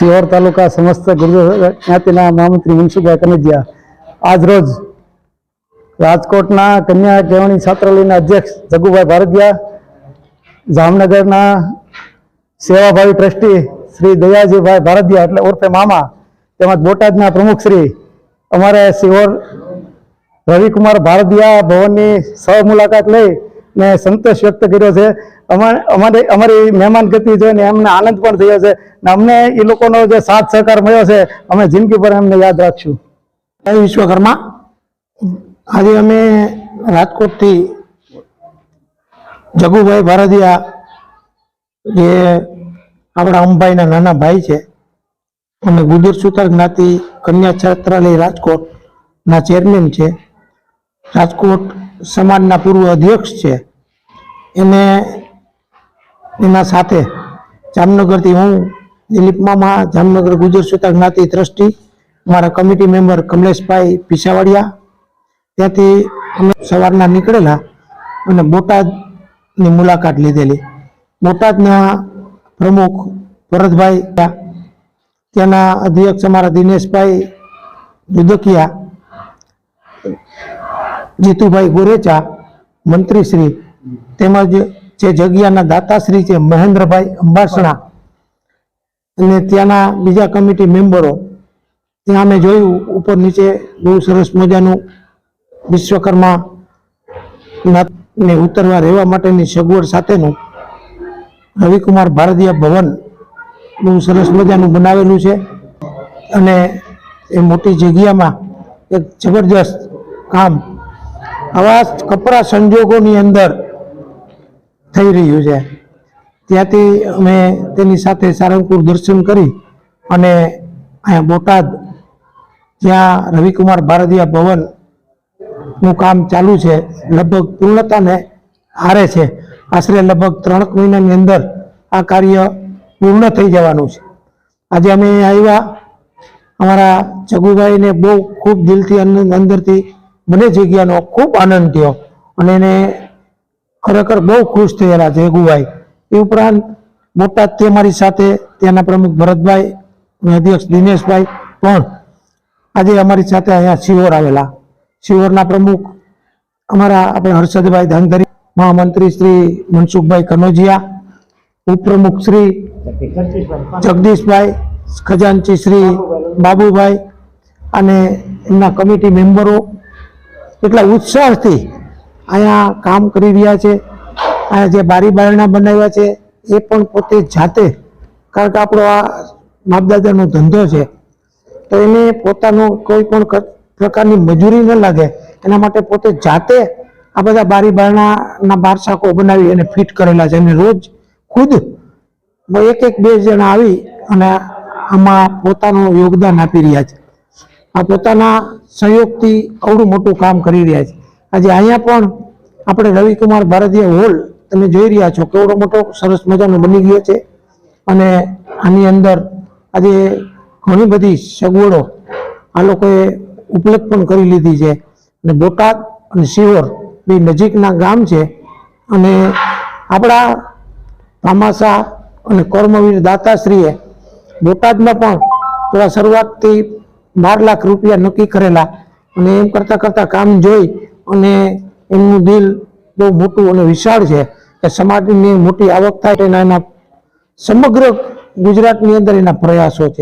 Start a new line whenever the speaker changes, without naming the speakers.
સિહોર તાલુકા સમસ્ત ગુર્જર જ્ઞાતિના મહામંત્રી મનસુખભાઈ આજ રોજ રાજકોટના કન્યા કેળવણી છાત્રાલયના અધ્યક્ષ જગુભાઈ ભારદિયા, જામનગરના સેવાભાવી ટ્રસ્ટી શ્રી દયાજીભાઈ ભારદિયા એટલે ઉર્ફે મામા, તેમજ બોટાદના પ્રમુખ શ્રી અમારે સિહોર રવિકુમાર ભારદિયા ભવનની સહ મુલાકાત લઈ ને સંતોષ વ્યક્ત કર્યો છે. અમારે, અમારી મહેમાન ગતિ જોઈને એમને આનંદ પણ થયો છે ને અમને એ લોકોનો જે સાથ સહકાર મળ્યો છે, અમે જિંદગીભર એમને યાદ રાખશું.
વિશ્વકર્મા. આજે અમે રાજકોટથી જગુભાઈ ભારદિયા, જે આપણા અંબાઈના નાના ભાઈ છે અને ગુજર સુતાર જ્ઞાતિ કન્યા છાત્રાલય રાજકોટના ચેરમેન છે. રાજકોટ સમાજના પૂર્વ અધ્યક્ષ છે. એને એના સાથે જામનગરથી હું દિલીપ મામા, જામનગર ગુજર સુતા જ્ઞાતિ ટ્રસ્ટી, મારા કમિટી મેમ્બર કમલેશભાઈ પીસાવાડિયા ત્યાંથી અમે સવારના નીકળેલા અને બોટાદની મુલાકાત લીધેલી. બોટાદના પ્રમુખ ભરતભાઈ, ત્યાંના અધ્યક્ષ અમારા દિનેશભાઈ દુદકિયા જીતુભાઈ ગોરેચા, મંત્રીશ્રી, તેમજ જે જગ્યાના દાતાશ્રી છે મહેન્દ્રભાઈ અંબાસણા અને ત્યાંના બીજા કમિટી મેમ્બરો, ત્યાં અમે જોયું ઉપર નીચે બહુ સરસ મજાનું વિશ્વકર્મા ને ઉતરવા રહેવા માટેની સગવડ સાથેનું રવિકુમાર ભારતીય ભવન બહુ સરસ મજાનું બનાવેલું છે અને એ મોટી જગ્યામાં એક જબરજસ્ત કામ આવા કપરા સંજોગોની અંદર થઈ રહ્યું છે. ત્યાંથી અમે તેની સાથે સારંગપુર દર્શન કરી અને અહીંયા બોટાદ જ્યાં રવિકુમાર ભારતીય ભવનનું કામ ચાલુ છે, લગભગ પૂર્ણતાને હારે છે. આશરે લગભગ ત્રણ મહિનાની અંદર આ કાર્ય પૂર્ણ થઈ જવાનું છે. આજે અમે આવ્યા. અમારા જગુભાઈને બહુ ખૂબ દિલથી અંદરથી મને જગ્યાનો ખૂબ આનંદ થયો. અને એને ખરેખર બહુ ખુશ થયેલા છે ગુવાઈ એ ઉપરાંત બોટાદથી અમારી સાથે ત્યાંના પ્રમુખ ભરતભાઈ અધ્યક્ષ દિનેશભાઈ પણ આજે અમારી સાથે અહીંયા શિહોર આવેલા. શિહોરના પ્રમુખ અમારા આપણે હર્ષદભાઈ ધાંગધરી, મહામંત્રી શ્રી મનસુખભાઈ કનોજિયા, ઉપપ્રમુખ શ્રી જગદીશભાઈ, ખજાનચી શ્રી બાબુભાઈ અને એમના કમિટી મેમ્બરો એટલા ઉત્સાહથી અહીંયા કામ કરી રહ્યા છે. અહીંયા જે બારી બારણા બનાવ્યા છે, એ પણ પોતે જાતે, કારણ કે આપણો આ માપદાદાનો ધંધો છે, તો એને પોતાનો કોઈ પણ પ્રકારની મજૂરી ન લાગે. એના માટે પોતે જાતે આ બધા બારી બારણાના બાર શાકો બનાવી એને ફિટ કરેલા છે. અને રોજ ખુદ એક એક બે જણા આવી અને આમાં પોતાનું યોગદાન આપી રહ્યા છે. આ પોતાના સહયોગથી અવડું મોટું કામ કરી રહ્યા છે. આજે અહીંયા પણ આપણે રવિકુમાર ભારતીય હોલ તમે જોઈ રહ્યા છો, કેવડો મોટો સરસ મજાનો બની ગયો છે. અને આની અંદર આજે ઘણી બધી સગવડો આ લોકોએ ઉપલબ્ધ પણ કરી લીધી છે. અને બોટાદ અને શિહોર બે નજીકના ગામ છે. અને આપણા ભામાસા અને કર્મવીર દાતાશ્રીએ બોટાદમાં પણ થોડા શરૂઆતથી બાર લાખ રૂપિયા નક્કી કરેલા અને એમ કરતા કરતા કામ જોઈ અને એમનું દિલ બહુ મોટું અને વિશાળ છે કે સમાજની મોટી આવક થાય એના એના સમગ્ર ગુજરાતની અંદર એના પ્રયાસો છે.